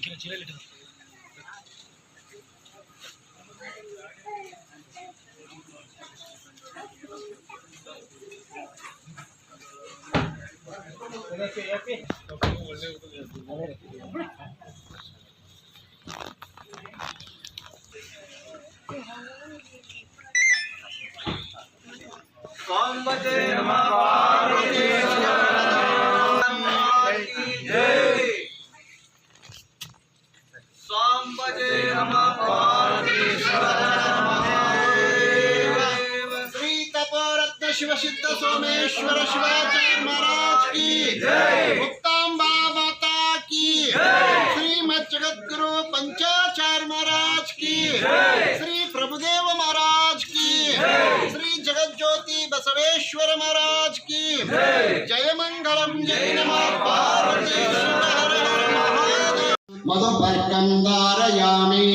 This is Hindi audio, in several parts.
ಕಿಲೋ ಚೀಲ ಇಟ್ಟು ಸಾಂಬಜೆ श्री तपोरत्न शिव सोमेश्वर शिवाचार्य महाराज की माता की पंचाचार्य महाराज की श्री प्रभुदेव महाराज की श्री ज्योति बसवेश्वर महाराज की जय मंगलम जय नमः। मधुपर्कं धारयामि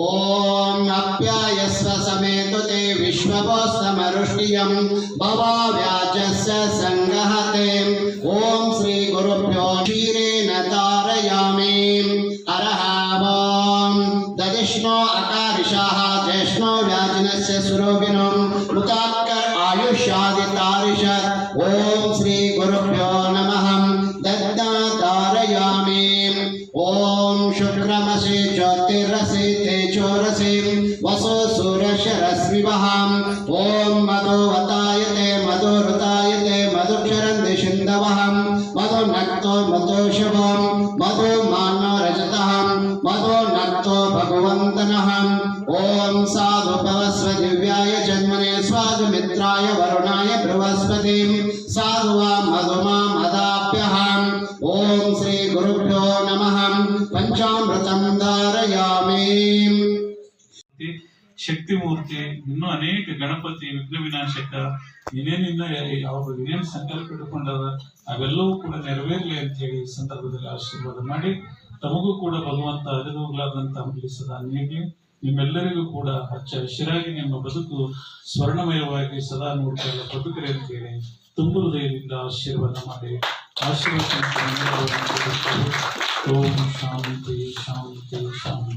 ॐ अप्यायस्व समेतु ते विश्वपोस्तमरुष्टियं भवाव्याजस्य सङ्गहते ॐ श्रीगुरुभ्यो क्षीरेण धारयामि श्रीगुरुभ्यो ॐ शुक्रमसि ज्योतिरसि तेजोरसि वसो सूर्यशरश्मिवहाम् ॐ मधुवतायते मधुरुतायते मधुक्षरन्ति सिन्धवहम् मधुनक्तो मधुशवम् मधुमानो रजतः मधुनक्तो भगवन्तनः ॐ साधु भवस्व दिव्याय जन्मने स्वादुमित्राय वरुणाय बृहस्पतिं ॐ श्रीगुरुभ्यो नमः पञ्चामृतं धारयामि ಮೂರ್ತಿ, ಶಕ್ತಿ ಮೂರ್ತಿ ಇನ್ನೂ ಅನೇಕ ಗಣಪತಿ ವಿಘ್ನ ವಿನಾಶಕ ಏನೇನಿನ್ನ ಅವರು ಏನೇನು ಸಂಕಲ್ಪ ಇಟ್ಕೊಂಡಾರ ಅವೆಲ್ಲವೂ ಕೂಡ ನೆರವೇರಲಿ ಅಂತ ಹೇಳಿ ಈ ಸಂದರ್ಭದಲ್ಲಿ ಆಶೀರ್ವಾದ ಮಾಡಿ ತಮಗೂ ಕೂಡ ಭಗವಂತ ಅರಿದೋಗ್ಲಾರ್ದಂತ ಅಂಬಲಿ ಸದಾ ನೀಡಲಿ ನಿಮ್ಮೆಲ್ಲರಿಗೂ ಕೂಡ ಹಚ್ಚ ಹಸಿರಾಗಿ ನಿಮ್ಮ ಬದುಕು ಸ್ವರ್ಣಮಯವಾಗಿ ಸದಾ ನೋಡ್ತಾ ಇಲ್ಲ ಬದುಕಲಿ ಅಂತ ಹೇಳಿ ತುಂಬು ಹೃದಯದಿಂದ ಆಶೀರ್ವಾದ ಮಾಡಿ Ashwati, Shanti, Shanti, Shanti.